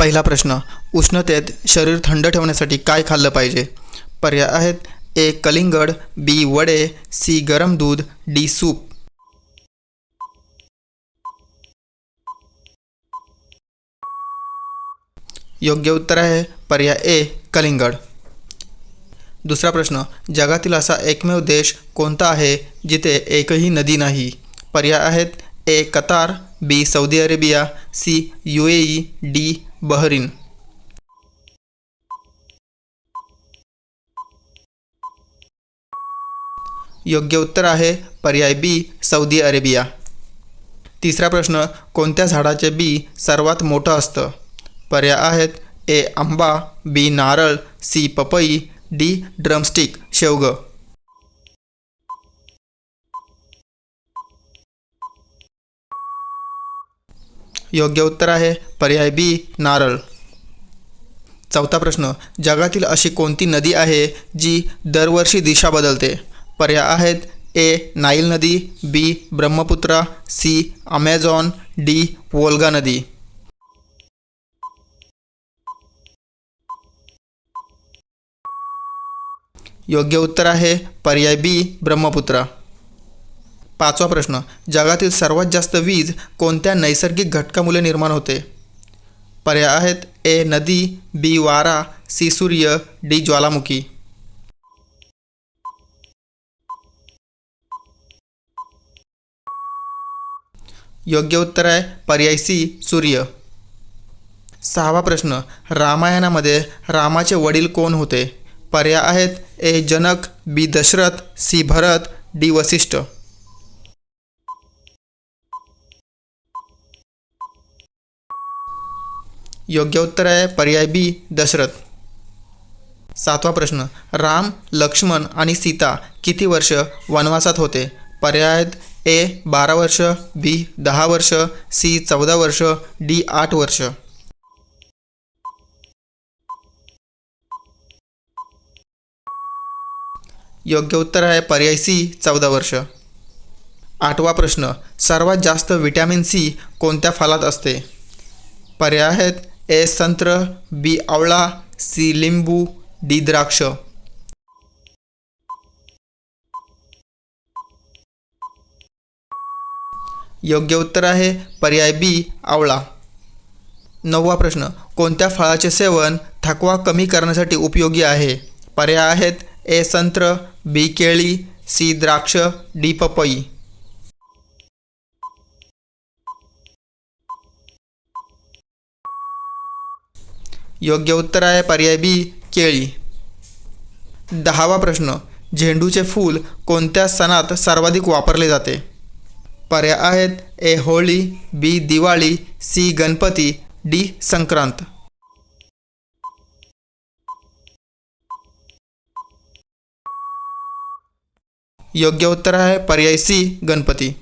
पहिला प्रश्न उष्णतेत शरीर थंड ठेवण्यासाठी काय खाल्लं पाहिजे? पर्याय आहेत ए कलिंगड बी वडे सी गरम दूध डी सूप. योग्य उत्तर आहे पर्याय ए कलिंगड. दुसरा प्रश्न जगातील असा एकमेव देश कोणता आहे जिथे एकही नदी नाही? पर्याय आहेत A Qatar B Saudi Arabia C U A E D Bahrain. योग्य उत्तर आहे पर्याय बी सौदी अरेबिया. तिसरा प्रश्न कोणत्या झाडाचे बी सर्वात मोठं असतं? पर्याय आहेत ए आंबा बी नारळ सी पपई डी ड्रमस्टिक शेवगं. योग्य उत्तर आहे. पर्याय बी नारळ. चौथा प्रश्न. जगातील अशी कोणती नदी आहे जी दरवर्षी दिशा बदलते? पर्याय आहेत ए नाईल नदी B Brahmaputra C Amazon D Volga नदी. योग्य उत्तर आहे पर्याय बी ब्रह्मपुत्रा. पाचवा प्रश्न. जगातील सर्वात जास्त वीज कोणत्या नैसर्गिक घटकामुळे निर्माण होते? पर्याय आहेत ए नदी बी वारा सी सूर्य डी ज्वालामुखी. योग्य उत्तर आहे पर्याय सी सूर्य. सहावा प्रश्न. रामायणामध्ये रामाचे वडील कोण होते? पर्याय आहेत A Janak B Dasharath C Bharat D Vasishtha. योग्य उत्तर आहे पर्याय बी दशरथ. सातवा प्रश्न. राम लक्ष्मण आणि सीता किती वर्ष वनवासात होते? पर्याय ए बारा वर्ष बी दहा वर्ष सी चौदा वर्ष डी आठ वर्ष. योग्य उत्तर आहे पर्याय सी चौदा वर्ष. आठवा प्रश्न. सर्वात जास्त विटॅमिन सी कोणत्या फलात असते? पर्याय आहेत ए संत्र बी आवळा सी लिंबू डी द्राक्ष. योग्य उत्तर आहे पर्याय बी आवळा. नववा प्रश्न कोणत्या फळाचे सेवन थकवा कमी करण्यासाठी उपयोगी आहे? पर्याय आहेत ए संत्र बी केळी सी द्राक्ष डी पपई. योग्य उत्तर आहे पर्याय बी केळी. दहावा प्रश्न झेंडूचे फूल कोणत्या सणात सर्वाधिक वापरले जाते? पर्याय आहेत A Holi B Diwali C Ganpati D Sankrant. योग्य उत्तर आहे पर्याय सी गणपती.